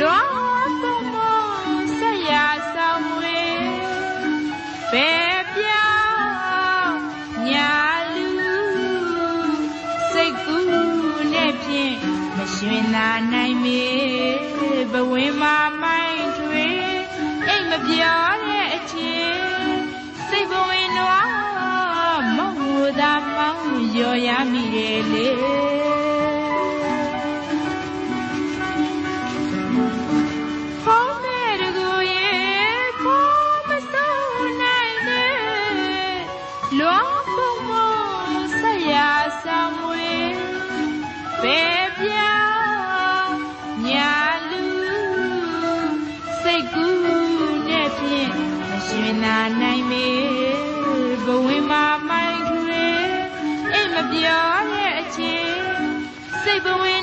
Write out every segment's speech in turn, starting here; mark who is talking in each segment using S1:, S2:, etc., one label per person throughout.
S1: လောဆုံးမဆက်ရဆောင်ဝေဘယ်ပြောင်းညာလူစိတ်ကူးနဲ့ဖြင့်မရှင်နာနိုင်မေဘဝင်းမှာမိုင်းထွေအိတ်မပြောတဲ့အချင်းစိတ်ဘဝင်းနွားမောင်မူသာမောင်ရော်ရမိတယ်လေ ရှင်သာနိုင်မေဘဝင်းမှာမိုင်းထွေအိမ်မပြောတဲ့အချင်းစိတ်ဘဝင်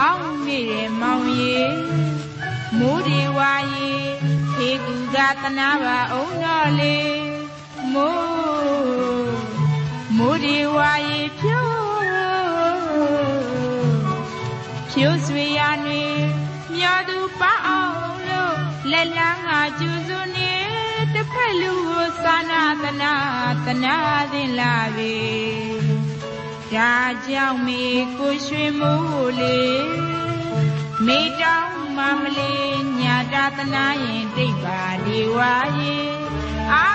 S1: အောင်းမိတယ်မောင်ရီမိုးဒီဝါရီဖေကူကတနာပါအောင်တော့လေမိုးမိုးဒီဝါရီဖြိုးဖြိုးဆွေရနေမြာသူပအောင်လို့လက်လန်းကကျူစုနေတစ်ဖက်လူကိုစာနာတနာတနာသင်လာပြီ ဒါကြောင့်မေကိုရွှေမိုးလေမေတောင်းမမလေးညာတာတနာရင်တိတ်ပါဒီဝါရေအာ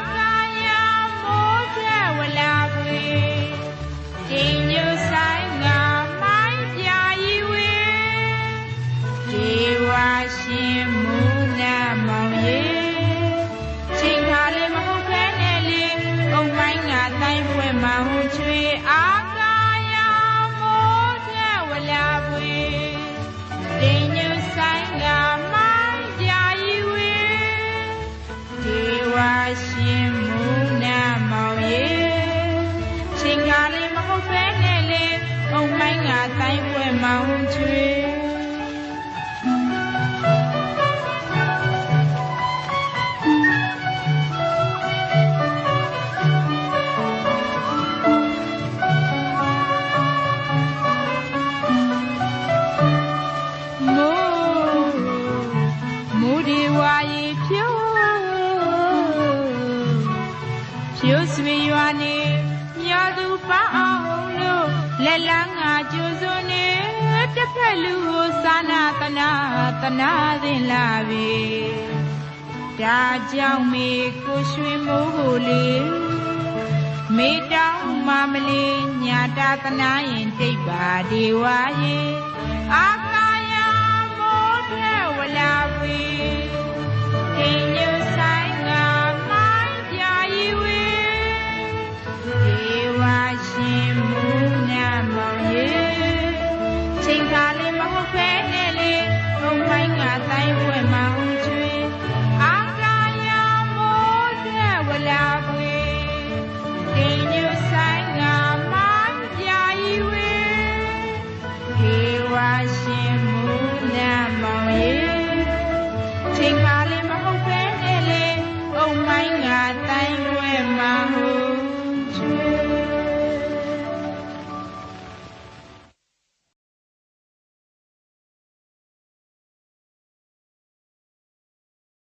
S1: တိုင်းပွဲမှာဟွချွေမိုးမိုးဒီဝါရီဖြိုးဖြိုးဆွေရွာနေမြာသူပအောင်လို့လက်လန်းကကျိုးစုံနေ တစ်ဖက်လူကိုစာနာတနာတနာသင်လာပြီဒါကြောင့်မေကိုရွှေမိုးကိုလေမေတောင်းမမလေးညာတာတနာရင်တိတ်ပါဒီဝါရေအာ ဘုံမိုင်းငါတိုင်း